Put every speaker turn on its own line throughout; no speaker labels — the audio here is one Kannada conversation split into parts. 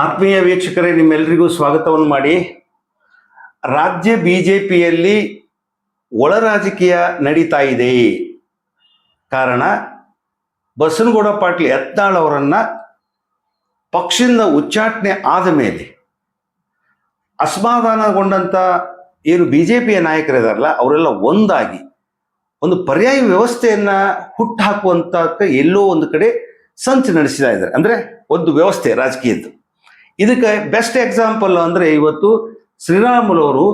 ಆತ್ಮೀಯ ವೀಕ್ಷಕರೇ ನಿಮ್ಮೆಲ್ಲರಿಗೂ ಸ್ವಾಗತವನ್ನು ಮಾಡಿ. ರಾಜ್ಯ ಬಿಜೆಪಿಯಲ್ಲಿ ಒಳ ರಾಜಕೀಯ ನಡೀತಾ ಇದೆ. ಕಾರಣ, ಬಸನಗೌಡ ಪಾಟೀಲ್ ಯತ್ನಾಳ್ ಅವರನ್ನು ಪಕ್ಷದಿಂದ ಉಚ್ಚಾಟನೆ ಆದ ಮೇಲೆ ಅಸಮಾಧಾನಗೊಂಡಂತ ಏನು ಬಿ ಜೆ ಪಿಯ ನಾಯಕರಿದಾರಲ್ಲ, ಅವರೆಲ್ಲ ಒಂದಾಗಿ ಒಂದು ಪರ್ಯಾಯ ವ್ಯವಸ್ಥೆಯನ್ನ ಹುಟ್ಟುಹಾಕುವಂತ ಎಲ್ಲೋ ಒಂದು ಕಡೆ ಸಂಚು ನಡೆಸಿದ ಇದ್ದಾರೆ. ಅಂದ್ರೆ ಒಂದು ವ್ಯವಸ್ಥೆ ರಾಜಕೀಯದ್ದು. ಇದಕ್ಕೆ ಬೆಸ್ಟ್ ಎಕ್ಸಾಂಪಲ್ ಅಂದ್ರೆ ಇವತ್ತು ಶ್ರೀರಾಮುಲವರು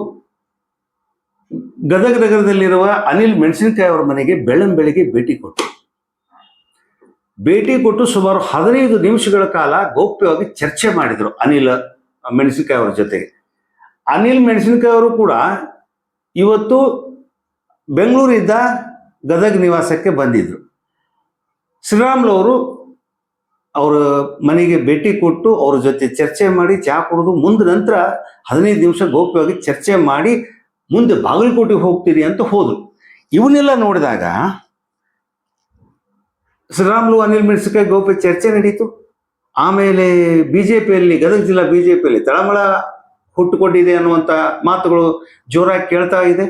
ಗದಗ ನಗರದಲ್ಲಿರುವ ಅನಿಲ್ ಮೆಣಸಿನಕಾಯಿ ಅವರ ಮನೆಗೆ ಬೆಳ್ಳಂ ಬೆಳಿಗ್ಗೆ ಭೇಟಿ ಕೊಟ್ಟರು. ಭೇಟಿ ಕೊಟ್ಟು ಸುಮಾರು ಹದಿನೈದು ನಿಮಿಷಗಳ ಕಾಲ ಗೌಪ್ಯವಾಗಿ ಚರ್ಚೆ ಮಾಡಿದರು ಅನಿಲ್ ಮೆಣಸಿನಕಾಯಿ ಅವರ ಜೊತೆಗೆ. ಅನಿಲ್ ಮೆಣಸಿನಕಾಯಿ ಅವರು ಕೂಡ ಇವತ್ತು ಬೆಂಗಳೂರಿಂದ ಗದಗ ನಿವಾಸಕ್ಕೆ ಬಂದಿದ್ರು. ಶ್ರೀರಾಮ್ಲು ಅವರು ಮನೆಗೆ ಭೇಟಿ ಕೊಟ್ಟು ಅವ್ರ ಜೊತೆ ಚರ್ಚೆ ಮಾಡಿ ಚಹಾ ಕುಡಿದು ಮುಂದೆ ನಂತರ ಹದಿನೈದು ನಿಮಿಷ ಗೋಪ್ಯವಾಗಿ ಚರ್ಚೆ ಮಾಡಿ ಮುಂದೆ ಬಾಗಲಕೋಟೆಗೆ ಹೋಗ್ತೀರಿ ಅಂತ ಹೋದರು. ಇವನ್ನೆಲ್ಲ ನೋಡಿದಾಗ ಶ್ರೀರಾಮಲು, ಅನಿಲ್ ಮೆಣಸಿನಕಾಯಿ ಗೋಪ್ಯ ಚರ್ಚೆ ನಡೀತು. ಆಮೇಲೆ ಬಿಜೆಪಿಯಲ್ಲಿ, ಗದಗ ಜಿಲ್ಲಾ ಬಿಜೆಪಿಯಲ್ಲಿ ತಳಮಳ ಹುಟ್ಟುಕೊಂಡಿದೆ ಅನ್ನುವಂಥ ಮಾತುಗಳು ಜೋರಾಗಿ ಕೇಳ್ತಾ ಇದೆ.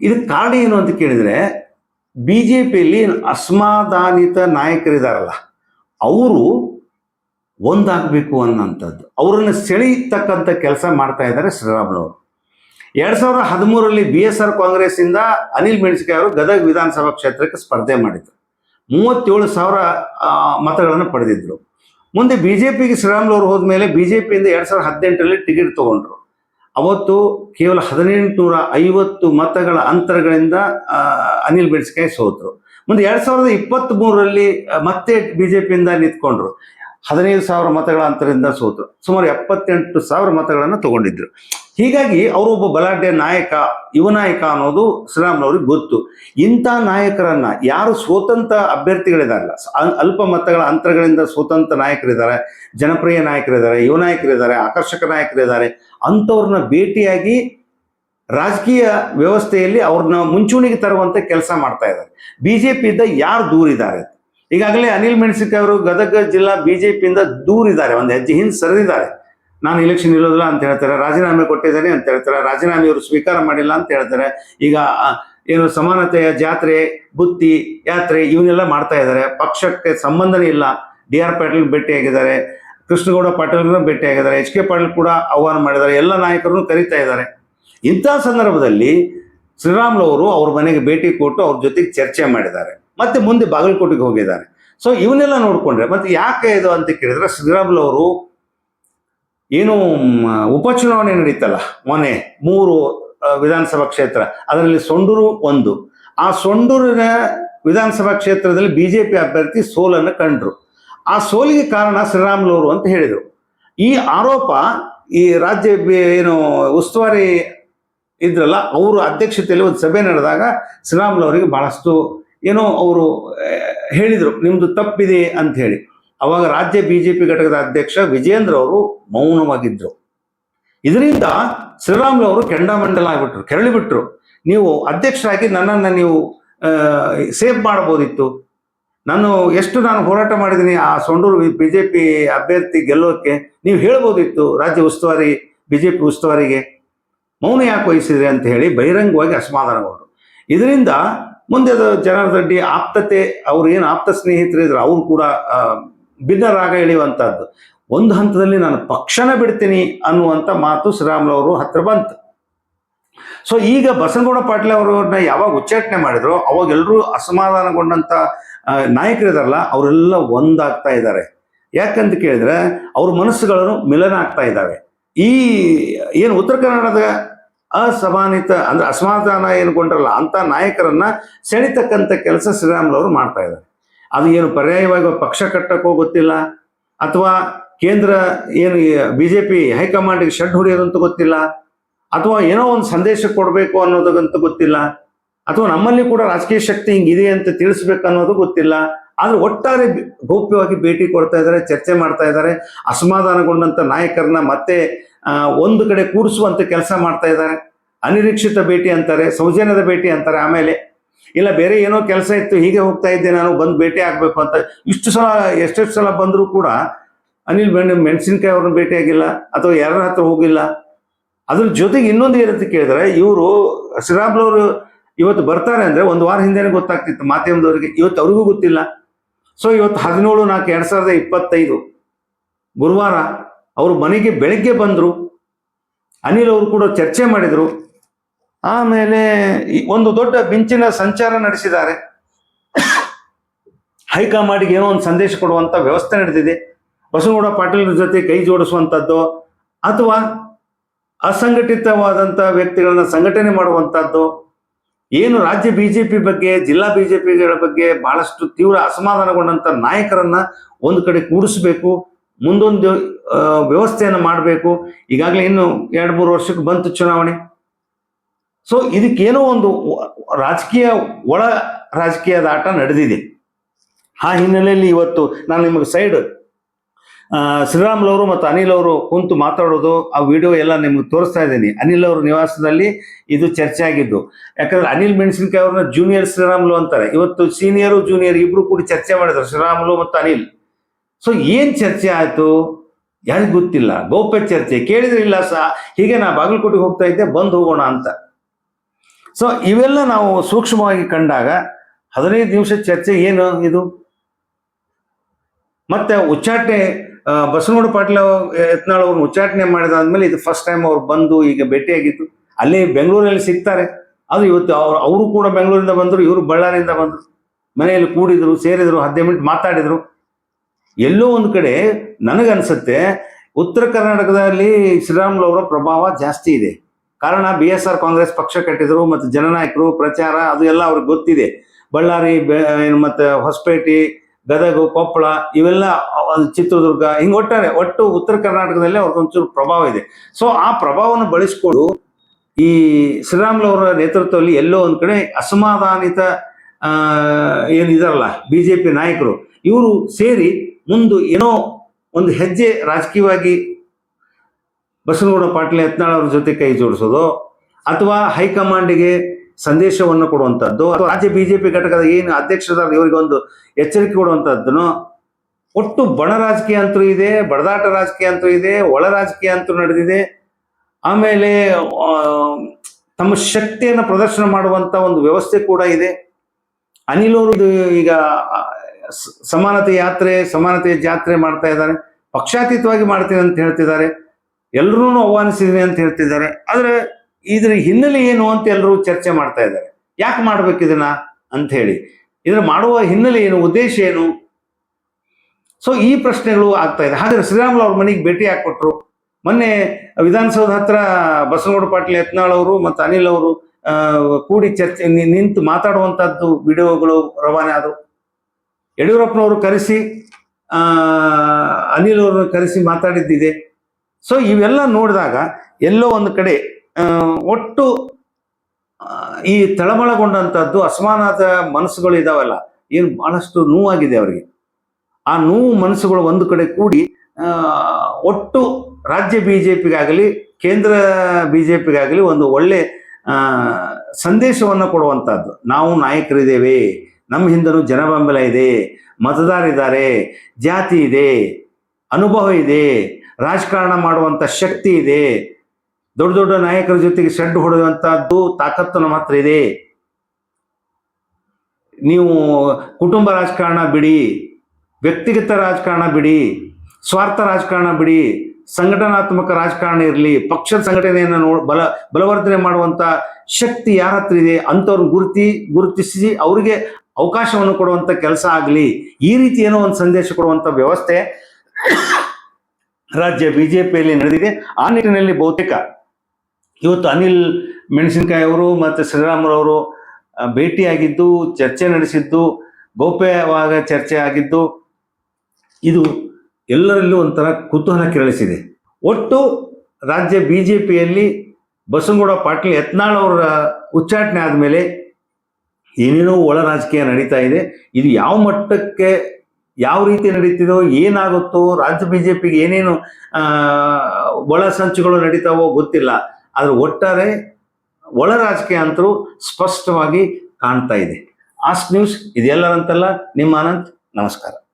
ಇದಕ್ಕೆ ಕಾರಣ ಏನು ಅಂತ ಕೇಳಿದ್ರೆ ಬಿಜೆಪಿಯಲ್ಲಿ ಅಸಮಾಧಾನಿತ ನಾಯಕರಿದಾರಲ್ಲ. ಅವರು ಒಂದಾಗಬೇಕು ಅನ್ನೋಂಥದ್ದು. ಅವರನ್ನು ಸೆಳೆಯತಕ್ಕಂಥ ಕೆಲಸ ಮಾಡ್ತಾ ಇದ್ದಾರೆ ಶ್ರೀರಾಮುಲು ಎರಡು ಸಾವಿರದ ಹದಿಮೂರರಲ್ಲಿ ಬಿ ಎಸ್ ಆರ್ ಕಾಂಗ್ರೆಸ್ಸಿಂದ ಅನಿಲ್ ಮೆಣಸಿಕೆ ಅವರು ಗದಗ ವಿಧಾನಸಭಾ ಕ್ಷೇತ್ರಕ್ಕೆ ಸ್ಪರ್ಧೆ ಮಾಡಿದ್ರು. ಮೂವತ್ತೇಳು ಸಾವಿರ ಮತಗಳನ್ನು ಪಡೆದಿದ್ರು. ಮುಂದೆ ಬಿಜೆಪಿಗೆ ಶ್ರೀರಾಮುಲು ಅವರು ಹೋದ್ಮೇಲೆ ಪಿಯಿಂದ ಎರಡು ಸಾವಿರದ ಹದಿನೆಂಟರಲ್ಲಿ ಟಿಕೆಟ್ ತಗೊಂಡ್ರು. ಅವತ್ತು ಕೇವಲ ಹದಿನೆಂಟುನೂರ ಐವತ್ತು ಮತಗಳ ಅಂತರಗಳಿಂದ ಅನಿಲ್ ಮೆಣಸಿಕಾಯಿ ಸೋತರು. ಮುಂದೆ ಎರಡ್ ಸಾವಿರದ ಇಪ್ಪತ್ತ್ ಮೂರರಲ್ಲಿ ಮತ್ತೆ ಬಿಜೆಪಿಯಿಂದ ನಿಂತ್ಕೊಂಡ್ರು. ಹದಿನೈದು ಸಾವಿರ ಮತಗಳ ಅಂತರದಿಂದ ಸೋತರು ಸುಮಾರು ಎಪ್ಪತ್ತೆಂಟು ಸಾವಿರ ಮತಗಳನ್ನು ತಗೊಂಡಿದ್ರು. ಹೀಗಾಗಿ ಅವರು ಒಬ್ಬ ಬಲಾಢ್ಯ ನಾಯಕ, ಯುವ ನಾಯಕ ಅನ್ನೋದು ಶ್ರೀರಾಮ್ನವ್ರಿಗೆ ಗೊತ್ತು. ಇಂಥ ನಾಯಕರನ್ನ ಯಾರು ಸ್ವತಂತ್ರ ಅಭ್ಯರ್ಥಿಗಳಿದಾರಲ್ಲ ಅಲ್ಪ ಮತಗಳ ಅಂತರಗಳಿಂದ ಸ್ವತಂತ್ರ ನಾಯಕರಿದ್ದಾರೆ ಜನಪ್ರಿಯ ನಾಯಕರಿದ್ದಾರೆ ಯುವ ನಾಯಕರಿದ್ದಾರೆ ಆಕರ್ಷಕ ನಾಯಕರಿದ್ದಾರೆ ಅಂಥವ್ರನ್ನ ಭೇಟಿಯಾಗಿ ರಾಜಕೀಯ ವ್ಯವಸ್ಥೆಯಲ್ಲಿ ಅವ್ರನ್ನ ಮುಂಚೂಣಿಗೆ ತರುವಂತ ಕೆಲಸ ಮಾಡ್ತಾ ಇದ್ದಾರೆ. ಬಿಜೆಪಿಯಿಂದ ಯಾರು ದೂರಿದ್ದಾರೆ? ಈಗಾಗಲೇ ಅನಿಲ್ ಮೆಣಸಿಕ ಅವರು ಗದಗ ಜಿಲ್ಲಾ ಬಿಜೆಪಿಯಿಂದ ದೂರಿದ್ದಾರೆ. ಒಂದು ಹೆಜ್ಜೆ ಹಿಂದೆ ಸರಿದಿದ್ದಾರೆ. ನಾನು ಇಲೆಕ್ಷನ್ ಇರೋದಿಲ್ಲ ಅಂತ ಹೇಳ್ತಾರೆ. ರಾಜೀನಾಮೆ ಕೊಟ್ಟಿದ್ದಾನೆ ಅಂತ ಹೇಳ್ತಾರೆ. ರಾಜೀನಾಮೆ ಇವರು ಸ್ವೀಕಾರ ಮಾಡಿಲ್ಲ ಅಂತ ಹೇಳ್ತಾರೆ. ಈಗ ಏನು ಸಮಾನತೆಯ ಜಾತ್ರೆ, ಬುತ್ತಿ, ಯಾತ್ರೆ ಇವನ್ನೆಲ್ಲ ಮಾಡ್ತಾ ಇದ್ದಾರೆ. ಪಕ್ಷಕ್ಕೆ ಸಂಬಂಧನೇ ಇಲ್ಲ. ಡಿ ಆರ್ ಪಾಟೀಲ್ ಭೇಟಿಯಾಗಿದ್ದಾರೆ ಕೃಷ್ಣಗೌಡ ಪಾಟೀಲ್ ಭೇಟಿಯಾಗಿದ್ದಾರೆ ಎಚ್ ಕೆ ಪಾಟೀಲ್ ಕೂಡ ಆಹ್ವಾನ ಮಾಡಿದ್ದಾರೆ. ಎಲ್ಲ ನಾಯಕರನ್ನು ಕರೀತಾ ಇದ್ದಾರೆ. ಇಂಥ ಸಂದರ್ಭದಲ್ಲಿ ಶ್ರೀರಾಮ್ಲವರು ಅವರು ಮನೆಗೆ ಭೇಟಿ ಕೊಟ್ಟು ಅವ್ರ ಜೊತೆಗೆ ಚರ್ಚೆ ಮಾಡಿದ್ದಾರೆ. ಮತ್ತೆ ಮುಂದೆ ಬಾಗಲಕೋಟೆಗೆ ಹೋಗಿದ್ದಾರೆ. ಸೊ ಇವನ್ನೆಲ್ಲ ನೋಡಿಕೊಂಡ್ರೆ, ಮತ್ತೆ ಯಾಕೆ ಇದು ಅಂತ ಕೇಳಿದ್ರೆ ಶ್ರೀರಾಮ್ಲವರು ಏನು ಉಪ ಉಪಚುನಾವಣೆ ನಡೀತಲ್ಲ, ಮೊನ್ನೆ ಮೂರು ವಿಧಾನಸಭಾ ಕ್ಷೇತ್ರ, ಅದರಲ್ಲಿ ಸೊಂಡೂರು ಒಂದು. ಆ ಸೊಂಡೂರಿನ ವಿಧಾನಸಭಾ ಕ್ಷೇತ್ರದಲ್ಲಿ ಬಿಜೆಪಿ ಅಭ್ಯರ್ಥಿ ಸೋಲನ್ನು ಕಂಡ್ರು. ಆ ಸೋಲಿಗೆ ಕಾರಣ ಶ್ರೀರಾಮ್ಲು ಅವರು ಅಂತ ಹೇಳಿದರು. ಈ ಆರೋಪ ಈ ರಾಜ್ಯ ಬಿ- ಏನು ಉಸ್ತುವಾರಿ ಇದ್ರಲ್ಲ ಅವರು ಅಧ್ಯಕ್ಷತೆಯಲ್ಲಿ ಒಂದು ಸಭೆ ನಡೆದಾಗ ಶ್ರೀರಾಮ್ಲು ಅವರಿಗೆ ಬಹಳಷ್ಟು ಏನೋ ಅವರು ಹೇಳಿದರು ನಿಮ್ಮದು ತಪ್ಪಿದೆ ಅಂತ ಹೇಳಿ. ಅವಾಗ ರಾಜ್ಯ ಬಿ ಜೆ ಪಿ ಘಟಕದ ಅಧ್ಯಕ್ಷ ವಿಜೇಂದ್ರ ಅವರು ಮೌನವಾಗಿದ್ದರು ಇದರಿಂದ ಶ್ರೀರಾಮ್ಲು ಅವರು ಕೆಂಡಾಮಂಡಲ ಆಗಿಬಿಟ್ರು ಕೆರಳಿಬಿಟ್ರು ನೀವು ಅಧ್ಯಕ್ಷರಾಗಿ ನನ್ನನ್ನು ನೀವು ಸೇವ್ ಮಾಡ್ಬೋದಿತ್ತು ನಾನು ಎಷ್ಟು ನಾನು ಹೋರಾಟ ಮಾಡಿದ್ದೀನಿ ಆ ಸೊಂಡೂರು ಬಿ ಜೆ ಪಿ ಅಭ್ಯರ್ಥಿ ಗೆಲ್ಲೋಕ್ಕೆ ನೀವು ಹೇಳ್ಬೋದಿತ್ತು ರಾಜ್ಯ ಉಸ್ತುವಾರಿ ಬಿ ಜೆ ಪಿ ಉಸ್ತುವಾರಿಗೆ. ಮೌನ ಯಾಕೆ ವಹಿಸಿದ್ರಿ ಅಂತ ಹೇಳಿ ಬಹಿರಂಗವಾಗಿ ಅಸಮಾಧಾನಗೊಂಡರು ಇದರಿಂದ ಮುಂದೆ ಅದು ಜನಾರ್ದನ್ ರೆಡ್ಡಿ ಆಪ್ತತೆ ಅವ್ರು ಏನು ಆಪ್ತ ಸ್ನೇಹಿತರಿದ್ರು ಅವರು ಕೂಡ ಭಿನ್ನರಾಗ ಎಳೆಯುವಂತಹದ್ದು. ಒಂದು ಹಂತದಲ್ಲಿ ನಾನು ಪಕ್ಷನ ಬಿಡ್ತೀನಿ ಅನ್ನುವಂಥ ಮಾತು ಶ್ರೀರಾಮ್ ಅವರು ಹತ್ರ ಬಂತು. ಸೊ ಈಗ ಬಸನಗೌಡ ಪಾಟೀಲ್ ಅವರನ್ನ ಯಾವಾಗ ಉಚ್ಚಾಟನೆ ಮಾಡಿದ್ರು ಅವಾಗೆಲ್ಲರೂ ಅಸಮಾಧಾನಗೊಂಡಂತ ಆ, ನಾಯಕರಿದಾರಲ್ಲ ಅವರೆಲ್ಲ ಒಂದಾಗ್ತಾ ಇದ್ದಾರೆ. ಯಾಕಂತ ಕೇಳಿದ್ರೆ ಅವ್ರ ಮನಸ್ಸುಗಳನ್ನು ಮಿಲನ ಆಗ್ತಾ ಇದ್ದಾವೆ. ಈ ಏನು ಉತ್ತರ ಕನ್ನಡದ ಅಸಮಾನಿತ ಅಂದ್ರೆ ಅಸಮಾಧಾನ ಏನ್ಕೊಂಡ್ರಲ್ಲ ಅಂತ ನಾಯಕರನ್ನ ಸೆಳಿತಕ್ಕಂಥ ಕೆಲಸ ಶ್ರೀರಾಮ್ಲು ಮಾಡ್ತಾ ಇದ್ದಾರೆ. ಅದು ಏನು ಪರ್ಯಾಯವಾಗಿ ಪಕ್ಷ ಕಟ್ಟಕ್ಕೋ ಗೊತ್ತಿಲ್ಲ ಅಥವಾ ಕೇಂದ್ರ ಏನು ಬಿ ಜೆ ಬಿಜೆಪಿ ಹೈಕಮಾಂಡ್ಗೆ ಶೆಡ್ ಹೊಡೆಯೋದಂತೂ ಗೊತ್ತಿಲ್ಲ ಅಥವಾ ಏನೋ ಒಂದು ಸಂದೇಶ ಕೊಡಬೇಕು ಅನ್ನೋದಂತ ಗೊತ್ತಿಲ್ಲ ಅಥವಾ ನಮ್ಮಲ್ಲಿ ಕೂಡ ರಾಜಕೀಯ ಶಕ್ತಿ ಹಿಂಗಿದೆ ಅಂತ ತಿಳಿಸ್ಬೇಕು ಅನ್ನೋದು ಗೊತ್ತಿಲ್ಲ. ಆದ್ರೆ ಒಟ್ಟಾರೆ ಗೌಪ್ಯವಾಗಿ ಭೇಟಿ ಕೊಡ್ತಾ ಇದ್ದಾರೆ, ಚರ್ಚೆ ಮಾಡ್ತಾ ಇದ್ದಾರೆ. ಅಸಮಾಧಾನಗೊಂಡಂತ ನಾಯಕರನ್ನ ಮತ್ತೆ ಒಂದು ಕಡೆ ಕೂರಿಸುವಂಥ ಕೆಲಸ ಮಾಡ್ತಾ ಇದ್ದಾರೆ. ಅನಿರೀಕ್ಷಿತ ಭೇಟಿ ಅಂತಾರೆ, ಸೌಜನ್ಯದ ಭೇಟಿ ಅಂತಾರೆ ಆಮೇಲೆ. ಇಲ್ಲ, ಬೇರೆ ಏನೋ ಕೆಲಸ ಇತ್ತು, ಹೀಗೆ ಹೋಗ್ತಾ ಇದ್ದೆ, ನಾನು ಬಂದು ಭೇಟಿ ಆಗಬೇಕು ಅಂತ. ಇಷ್ಟು ಸಲ, ಎಷ್ಟೆಷ್ಟು ಸಲ ಬಂದರೂ ಕೂಡ ಅನಿಲ್ ಬೆಣ್ಣೆ ಮೆಣಸಿನ್ಕಾಯಿ ಅವ್ರನ್ನ ಭೇಟಿಯಾಗಿಲ್ಲ, ಅಥವಾ ಯಾರ ಹತ್ರ ಹೋಗಿಲ್ಲ. ಅದ್ರ ಜೊತೆಗೆ ಇನ್ನೊಂದು ಏನಂತ ಕೇಳಿದ್ರೆ, ಇವರು ಶ್ರೀರಾಮ್ಲವರು ಇವತ್ತು ಬರ್ತಾರೆ ಅಂದ್ರೆ ಒಂದು ವಾರ ಹಿಂದೆನೇ ಗೊತ್ತಾಗ್ತಿತ್ತು, ಮಾಧ್ಯಮದವರಿಗೆ. ಇವತ್ತು ಅವ್ರಿಗೂ ಗೊತ್ತಿಲ್ಲ. ಸೊ ಇವತ್ತು ಹದಿನೇಳು ನಾಲ್ಕು, ಎರಡ್ ಸಾವಿರದ ಇಪ್ಪತ್ತೈದು, ಗುರುವಾರ ಅವರು ಮನೆಗೆ ಬೆಳಗ್ಗೆ ಬಂದರು. ಅನಿಲ್ ಅವರು ಕೂಡ ಚರ್ಚೆ ಮಾಡಿದರು. ಆಮೇಲೆ ಒಂದು ದೊಡ್ಡ ಬಿಂಚಿನ ಸಂಚಾರ ನಡೆಸಿದ್ದಾರೆ. ಹೈಕಮಾಂಡ್ಗೆ ಏನೋ ಒಂದು ಸಂದೇಶ ಕೊಡುವಂಥ ವ್ಯವಸ್ಥೆ ನಡೆದಿದೆ. ಬಸವನಗೌಡ ಪಾಟೀಲ್ ಜೊತೆ ಕೈ ಜೋಡಿಸುವಂಥದ್ದು ಅಥವಾ ಅಸಂಘಟಿತವಾದಂಥ ವ್ಯಕ್ತಿಗಳನ್ನ ಸಂಘಟನೆ ಮಾಡುವಂಥದ್ದು ಏನು ರಾಜ್ಯ ಬಿಜೆಪಿ ಬಗ್ಗೆ, ಜಿಲ್ಲಾ ಬಿಜೆಪಿಗಳ ಬಗ್ಗೆ ಬಹಳಷ್ಟು ತೀವ್ರ ಅಸಮಾಧಾನಗೊಂಡಂಥ ನಾಯಕರನ್ನ ಒಂದು ಕಡೆ ಕೂಡಿಸ್ಬೇಕು. ಮುಂದೊಂದು ವ್ಯವಸ್ಥೆಯನ್ನು ಮಾಡಬೇಕು. ಈಗಾಗಲೇ ಇನ್ನು ಎರಡು, ಮೂರು ವರ್ಷಕ್ಕೆ ಬಂತು ಚುನಾವಣೆ. ಸೊ ಇದಕ್ಕೇನೋ ಒಂದು ರಾಜಕೀಯ, ಒಳ ರಾಜಕೀಯದ ಆಟ ನಡೆದಿದೆ. ಆ ಹಿನ್ನೆಲೆಯಲ್ಲಿ ಇವತ್ತು ನಾನು ನಿಮಗೆ ಸೈಡ್ ಶ್ರೀರಾಮ್ಲವರು ಮತ್ತು ಅನಿಲ್ ಅವರು ಕುಂತು ಮಾತಾಡೋದು, ಆ ವಿಡಿಯೋ ಎಲ್ಲ ನಿಮಗೆ ತೋರಿಸ್ತಾ ಇದ್ದೀನಿ. ಅನಿಲ್ ಅವರ ನಿವಾಸದಲ್ಲಿ ಇದು ಚರ್ಚೆ ಆಗಿದ್ದು. ಯಾಕಂದ್ರೆ ಅನಿಲ್ ಮೆಣಸಿನ್ಕಾಯಿ ಅವ್ರನ್ನ ಜೂನಿಯರ್ ಶ್ರೀರಾಮ್ಲು ಅಂತಾರೆ. ಇವತ್ತು ಸೀನಿಯರು ಜೂನಿಯರ್ ಇಬ್ರು ಕೂಡ ಚರ್ಚೆ ಮಾಡಿದ್ರು, ಶ್ರೀರಾಮ್ಲು ಮತ್ತು ಅನಿಲ್. ಸೊ ಏನು ಚರ್ಚೆ ಆಯ್ತು? ಯಾರಿಗೂ ಗೊತ್ತಿಲ್ಲ. ಗೌಪ್ಯ ಚರ್ಚೆ. ಕೇಳಿದ್ರೆ ಇಲ್ಲ ಸಹ ಹೀಗೆ ನಾ ಬಾಗಲಕೋಟೆಗೆ ಹೋಗ್ತಾ ಇದ್ದೆ, ಬಂದು ಹೋಗೋಣ ಅಂತ. ಸೊ ಇವೆಲ್ಲ ನಾವು ಸೂಕ್ಷ್ಮವಾಗಿ ಕಂಡಾಗ ಹದಿನೈದು ನಿಮಿಷ ಚರ್ಚೆ ಏನು ಇದು? ಮತ್ತೆ ಉಚ್ಚಾಟನೆ ಬಸನಗೌಡ ಪಾಟೀಲ್ ಯತ್ನಾಳ್ ಅವ್ರನ್ನ ಉಚ್ಚಾಟನೆ ಮಾಡಿದಾದ್ಮೇಲೆ ಇದು ಫಸ್ಟ್ ಟೈಮ್ ಅವ್ರು ಬಂದು ಈಗ ಭೇಟಿಯಾಗಿತ್ತು ಅಲ್ಲಿ ಬೆಂಗಳೂರಲ್ಲಿ ಸಿಗ್ತಾರೆ. ಅದು ಇವತ್ತು ಅವ್ರು, ಅವರು ಕೂಡ ಬೆಂಗಳೂರಿಂದ ಬಂದರು, ಇವರು ಬಳ್ಳಾರಿಯಿಂದ ಬಂದರು. ಮನೆಯಲ್ಲಿ ಕೂಡಿದ್ರು, ಸೇರಿದ್ರು, ಹದಿನೈದು ಮಿನಿಟ್ ಮಾತಾಡಿದ್ರು. ಎಲ್ಲೋ ಒಂದು ಕಡೆ ನನಗನ್ಸುತ್ತೆ ಉತ್ತರ ಕರ್ನಾಟಕದಲ್ಲಿ ಶ್ರೀರಾಮುಲು ಅವರ ಪ್ರಭಾವ ಜಾಸ್ತಿ ಇದೆ. ಕಾರಣ ಬಿ ಎಸ್ ಆರ್ ಕಾಂಗ್ರೆಸ್ ಪಕ್ಷ ಕಟ್ಟಿದ್ರು, ಮತ್ತು ಜನನಾಯಕರು, ಪ್ರಚಾರ, ಅದು ಎಲ್ಲ ಅವ್ರಿಗೆ ಗೊತ್ತಿದೆ. ಬಳ್ಳಾರಿ ಮತ್ತೆ ಹೊಸಪೇಟೆ, ಗದಗು, ಕೊಪ್ಪಳ, ಇವೆಲ್ಲ ಚಿತ್ರದುರ್ಗ, ಹಿಂಗೆ ಒಟ್ಟಾರೆ, ಒಟ್ಟು ಉತ್ತರ ಕರ್ನಾಟಕದಲ್ಲಿ ಅವ್ರಿಗೆ ಒಂಚೂರು ಪ್ರಭಾವ ಇದೆ. ಸೊ ಆ ಪ್ರಭಾವವನ್ನು ಬಳಸಿಕೊಂಡು ಈ ಶ್ರೀರಾಮುಲು ಅವರ ನೇತೃತ್ವದಲ್ಲಿ ಎಲ್ಲೋ ಒಂದು ಕಡೆ ಅಸಮಾಧಾನಿತ ಏನಿದಾರಲ್ಲ ಬಿ ಜೆ ಪಿ ನಾಯಕರು, ಇವರು ಸೇರಿ ಮುಂದೆ ಏನೋ ಒಂದು ಹೆಜ್ಜೆ ರಾಜಕೀಯವಾಗಿ ಬಸವನಗೌಡ ಪಾಟೀಲ್ ಯತ್ನಾಳ್ ಅವ್ರ ಜೊತೆ ಕೈ ಜೋಡಿಸೋದು, ಅಥವಾ ಹೈಕಮಾಂಡ್ಗೆ ಸಂದೇಶವನ್ನು ಕೊಡುವಂಥದ್ದು ಅಥವಾ ರಾಜ್ಯ ಬಿಜೆಪಿ ಘಟಕದ ಏನು ಅಧ್ಯಕ್ಷರ ಇವರಿಗೆ ಒಂದು ಎಚ್ಚರಿಕೆ ಕೊಡುವಂಥದ್ದನ್ನು ಒಟ್ಟು ಬಣ ರಾಜಕೀಯ ಅಂತೂ ಇದೆ, ಬಡದಾಟ ರಾಜಕೀಯ ಅಂತೂ ಇದೆ, ಒಳ ರಾಜಕೀಯ ಅಂತೂ ನಡೆದಿದೆ. ಆಮೇಲೆ ತಮ್ಮ ಶಕ್ತಿಯನ್ನು ಪ್ರದರ್ಶನ ಮಾಡುವಂಥ ಒಂದು ವ್ಯವಸ್ಥೆ ಕೂಡ ಇದೆ. ಅನಿಲ್ ಅವರು ಈಗ ಸಮಾನತೆ ಯಾತ್ರೆ, ಸಮಾನತೆ ಜಾತ್ರೆ ಮಾಡ್ತಾ ಇದ್ದಾರೆ. ಪಕ್ಷಾತೀತವಾಗಿ ಮಾಡ್ತೀನಿ ಅಂತ ಹೇಳ್ತಿದ್ದಾರೆ. ಎಲ್ಲರೂ ಆಹ್ವಾನಿಸಿದ್ದೀನಿ ಅಂತ ಹೇಳ್ತಿದ್ದಾರೆ. ಆದ್ರೆ ಇದ್ರ ಹಿನ್ನೆಲೆ ಏನು ಅಂತ ಎಲ್ಲರೂ ಚರ್ಚೆ ಮಾಡ್ತಾ ಇದ್ದಾರೆ. ಯಾಕೆ ಮಾಡ್ಬೇಕು ಇದನ್ನ ಅಂತ ಹೇಳಿ. ಇದ್ರ ಮಾಡುವ ಹಿನ್ನೆಲೆ ಏನು, ಉದ್ದೇಶ ಏನು? ಸೊ ಈ ಪ್ರಶ್ನೆಗಳು ಆಗ್ತಾ ಇದೆ. ಹಾಗಾದ್ರೆ ಶ್ರೀರಾಮುಲು ಅವ್ರ ಮನೆಗೆ ಭೇಟಿ ಹಾಕೊಟ್ರು ಮೊನ್ನೆ ವಿಧಾನಸೌಧ ಹತ್ರ ಬಸವನಗೌಡ ಪಾಟೀಲ್ ಯತ್ನಾಳ್ ಅವರು ಮತ್ತು ಅನಿಲ್ ಅವರು ಕೂಡಿ ಚರ್ಚೆ ನಿಂತು ಮಾತಾಡುವಂತದ್ದು ವಿಡಿಯೋಗಳು ರವಾನೆ ಆದವು. ಯಡಿಯೂರಪ್ಪನವರು ಕರೆಸಿ ಅನಿಲ್ ಅವ್ರನ್ನ ಕರೆಸಿ ಮಾತಾಡಿದ್ದಿದೆ. ಸೊ ಇವೆಲ್ಲ ನೋಡಿದಾಗ ಎಲ್ಲೋ ಒಂದು ಕಡೆ ಒಟ್ಟು ಈ ತಳಮಳಗೊಂಡಂಥದ್ದು ಅಸಮಾನದ ಮನಸ್ಸುಗಳು ಇದಾವಲ್ಲ, ಏನು ಬಹಳಷ್ಟು ನೋವಾಗಿದೆ ಅವರಿಗೆ. ಆ ನೋವು ಮನಸ್ಸುಗಳು ಒಂದು ಕಡೆ ಕೂಡಿ ಒಟ್ಟು ರಾಜ್ಯ ಬಿಜೆಪಿಗಾಗಲಿ, ಕೇಂದ್ರ ಬಿಜೆಪಿಗಾಗಲಿ ಒಂದು ಒಳ್ಳೆ ಸಂದೇಶವನ್ನು ಕೊಡುವಂಥದ್ದು ನಾವು ನಾಯಕರಿದ್ದೇವೆ ನಮ್ಮ ಹಿಂದನೂ ಜನ ಬೆಂಬಲ ಇದೆ ಮತದಾರಿದ್ದಾರೆ ಜಾತಿ ಇದೆ, ಅನುಭವ ಇದೆ, ರಾಜಕಾರಣ ಮಾಡುವಂಥ ಶಕ್ತಿ ಇದೆ, ದೊಡ್ಡ ದೊಡ್ಡ ನಾಯಕರ ಜೊತೆಗೆ ಸೆಡ್ಡು ಹೊಡೆಯುವಂಥದ್ದು ತಾಕತ್ತು ನಮ್ಮ ಹತ್ರ ಇದೆ. ನೀವು ಕುಟುಂಬ ರಾಜಕಾರಣ ಬಿಡಿ, ವ್ಯಕ್ತಿಗತ ರಾಜಕಾರಣ ಬಿಡಿ, ಸ್ವಾರ್ಥ ರಾಜಕಾರಣ ಬಿಡಿ ಸಂಘಟನಾತ್ಮಕ ರಾಜಕಾರಣ ಇರಲಿ ಪಕ್ಷದ ಸಂಘಟನೆಯನ್ನು ನೋ ಬಲ ಬಲವರ್ಧನೆ ಮಾಡುವಂತ ಶಕ್ತಿ ಯಾರ ಹತ್ರ ಇದೆ ಅಂಥವ್ರನ್ನ ಗುರುತಿ ಗುರುತಿಸಿ ಅವರಿಗೆ ಅವಕಾಶವನ್ನು ಕೊಡುವಂತ ಕೆಲಸ ಆಗಲಿ ಈ ರೀತಿ ಏನೋ ಒಂದು ಸಂದೇಶ ಕೊಡುವಂತ ವ್ಯವಸ್ಥೆ ರಾಜ್ಯ ಬಿಜೆಪಿಯಲ್ಲಿ ನಡೆದಿದೆ. ಆ ನಿಟ್ಟಿನಲ್ಲಿ ಬಹುತೇಕ ಇವತ್ತು ಅನಿಲ್ ಮೆಣಸಿನಕಾಯಿ ಅವರು ಮತ್ತು ಶ್ರೀರಾಮುಲವರು ಆ, ಭೇಟಿಯಾಗಿದ್ದು ಚರ್ಚೆ ನಡೆಸಿದ್ದು ಗೌಪ್ಯವಾದ ಚರ್ಚೆ ಆಗಿದ್ದು ಇದು ಎಲ್ಲರಲ್ಲೂ ಒಂಥರ ಕುತೂಹಲ ಕೆರಳಿಸಿದೆ. ಒಟ್ಟು ರಾಜ್ಯ ಬಿ ಜೆ ಪಿಯಲ್ಲಿ ಬಸವನಗೌಡ ಪಾಟೀಲ್ ಯತ್ನಾಳ್ ಅವರ ಉಚ್ಚಾಟನೆ ಆದಮೇಲೆ ಏನೇನೋ ಒಳ ರಾಜಕೀಯ ನಡೀತಾ ಇದೆ. ಇದು ಯಾವ ಮಟ್ಟಕ್ಕೆ ಯಾವ ರೀತಿ ನಡೀತಿದೋ, ಏನಾಗುತ್ತೋ, ರಾಜ್ಯ ಬಿ ಜೆ ಪಿಗೆ ಏನೇನು ಒಳ ಸಂಚುಗಳು ನಡೀತಾವೋ ಗೊತ್ತಿಲ್ಲ. ಆದರೆ ಒಟ್ಟಾರೆ ಒಳ ರಾಜಕೀಯ ಅಂತರೂ ಸ್ಪಷ್ಟವಾಗಿ ಕಾಣ್ತಾ ಇದೆ. ಆಸ್ಟ್ ನ್ಯೂಸ್ ಇದೆಲ್ಲರಂತಲ್ಲ, ನಿಮ್ಮ ಆನಂದ್ ನಮಸ್ಕಾರ.